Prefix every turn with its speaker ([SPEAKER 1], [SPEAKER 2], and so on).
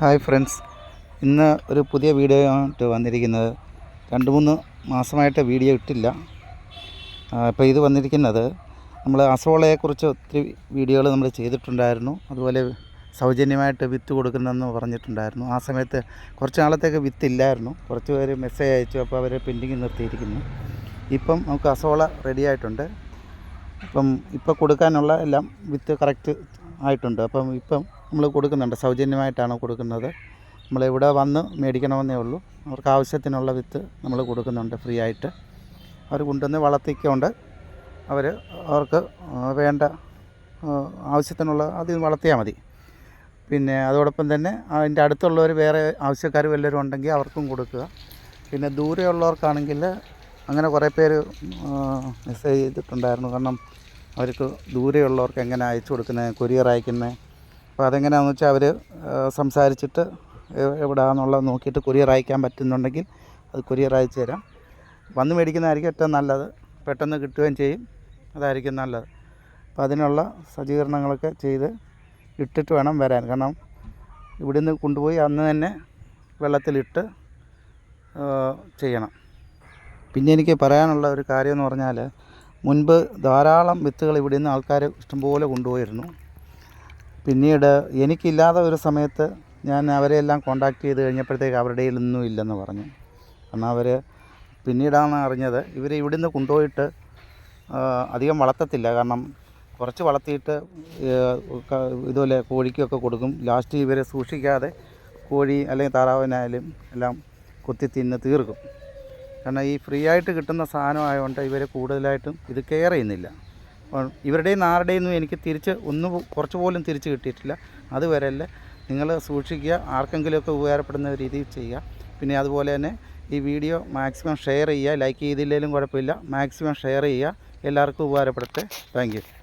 [SPEAKER 1] Hi friends. ഇന്ന് ഒരു പുതിയ വീഡിയോ ആയിട്ട് വന്നിരിക്കുന്നത് രണ്ട് മൂന്ന് മാസമായിട്ട് വീഡിയോ ഇട്ടില്ല. അപ്പോൾ ഇത് വന്നിരിക്കുന്നത് നമ്മൾ അസോളയെക്കുറിച്ച് ഒത്തിരി വീഡിയോകൾ നമ്മൾ ചെയ്തിട്ടുണ്ടായിരുന്നു. അതുപോലെ സൗജന്യമായിട്ട് വിത്ത് കൊടുക്കുന്നെന്ന് പറഞ്ഞിട്ടുണ്ടായിരുന്നു. ആ സമയത്ത് കുറച്ച് നാളത്തേക്ക് വിത്ത് ഇല്ലായിരുന്നു. കുറച്ച് പേര് മെസ്സേജ് അയച്ചു. അപ്പോൾ അവർ പെൻഡിങ് നിർത്തിയിരിക്കുന്നു. ഇപ്പം നമുക്ക് അസോള റെഡി ആയിട്ടുണ്ട്. ഇപ്പം ഇപ്പോൾ കൊടുക്കാനുള്ള എല്ലാം വിത്ത് കറക്റ്റ് ആയിട്ടുണ്ട്. അപ്പം ഇപ്പം നമ്മൾ കൊടുക്കുന്നുണ്ട് സൗജന്യമായിട്ടാണ് കൊടുക്കുന്നത്. നമ്മൾ ഇവിടെ വന്ന് മേടിക്കണമെന്നേ ഉള്ളൂ. അവർക്ക് ആവശ്യത്തിനുള്ള വിത്ത് നമ്മൾ കൊടുക്കുന്നുണ്ട് ഫ്രീ ആയിട്ട്. അവർ കൊണ്ടുവന്ന് വളർത്തിക്കൊണ്ട് അവർ അവർക്ക് വേണ്ട ആവശ്യത്തിനുള്ള അത് വളർത്തിയാൽ മതി. പിന്നെ അതോടൊപ്പം തന്നെ അതിന്റെ അടുത്തുള്ളവർ വേറെ ആവശ്യക്കാർ വല്ലവരും ഉണ്ടെങ്കിൽ അവർക്കും കൊടുക്കുക. പിന്നെ ദൂരെയുള്ളവർക്കാണെങ്കിൽ അങ്ങനെ കുറേ പേര് മെസ്സേജ് ചെയ്തിട്ടുണ്ടായിരുന്നു. കാരണം അവർക്ക് ദൂരെയുള്ളവർക്ക് എങ്ങനെ അയച്ചു കൊടുക്കുന്നത് കൊറിയർ അയക്കുന്നത് അപ്പോൾ അതെങ്ങനെയാണെന്ന് വെച്ചാൽ അവർ സംസാരിച്ചിട്ട് എവിടെയാണെന്നുള്ളത് നോക്കിയിട്ട് കൊറിയർ അയക്കാൻ പറ്റുന്നുണ്ടെങ്കിൽ അത് കൊറിയർ അയച്ചു തരാം. വന്ന് മേടിക്കുന്നതായിരിക്കും ഏറ്റവും നല്ലത്. പെട്ടെന്ന് കിട്ടുകയും ചെയ്യും. അതായിരിക്കും നല്ലത്. അപ്പോൾ അതിനുള്ള സജ്ജീകരണങ്ങളൊക്കെ ചെയ്ത് ഇട്ടിട്ട് വേണം വരാൻ. കാരണം ഇവിടുന്ന് കൊണ്ടുപോയി അന്ന് തന്നെ വെള്ളത്തിലിട്ട് ചെയ്യണം. പിന്നെ എനിക്ക് പറയാനുള്ള ഒരു കാര്യം എന്ന് പറഞ്ഞാൽ മുൻപ് ധാരാളം വിത്തുകൾ ഇവിടെ നിന്ന് ആൾക്കാർ ഇഷ്ടംപോലെ കൊണ്ടുപോയിരുന്നു. പിന്നീട് എനിക്കില്ലാതെ ഒരു സമയത്ത് ഞാൻ അവരെല്ലാം കോണ്ടാക്ട് ചെയ്ത് കഴിഞ്ഞപ്പോഴത്തേക്ക് അവരുടെ കയ്യിലൊന്നും ഇല്ലെന്ന് പറഞ്ഞു. കാരണം അവർ പിന്നീടാണ് അറിഞ്ഞത് ഇവർ ഇവിടുന്ന് കൊണ്ടുപോയിട്ട് അധികം വളർത്തത്തില്ല. കാരണം കുറച്ച് വളർത്തിയിട്ട് ഇതുപോലെ കോഴിക്കൊക്കെ കൊടുക്കും. ലാസ്റ്റ് ഇവരെ സൂക്ഷിക്കാതെ കോഴി അല്ലെങ്കിൽ താറാവിനായാലും എല്ലാം കൊത്തി തിന്ന് തീർക്കും. കാരണം ഈ ഫ്രീ ആയിട്ട് കിട്ടുന്ന സാധനമായതുകൊണ്ട് ഇവരെ കൂടുതലായിട്ടും ഇത് കെയർ ചെയ്യുന്നില്ല. ഇവരുടെയും ആരുടെയും ഒന്നും എനിക്ക് തിരിച്ച് ഒന്ന് കുറച്ച് പോലും തിരിച്ച് കിട്ടിയിട്ടില്ല. അതുവരെയല്ല നിങ്ങൾ സൂക്ഷിക്കുക ആർക്കെങ്കിലുമൊക്കെ ഉപകാരപ്പെടുന്ന രീതിയിൽ ചെയ്യുക. പിന്നെ അതുപോലെ തന്നെ ഈ വീഡിയോ മാക്സിമം ഷെയർ ചെയ്യുക. ലൈക്ക് ചെയ്തില്ലെങ്കിലും കുഴപ്പമില്ല. മാക്സിമം ഷെയർ ചെയ്യുക. എല്ലാവർക്കും ഉപകാരപ്പെടട്ടെ താങ്ക്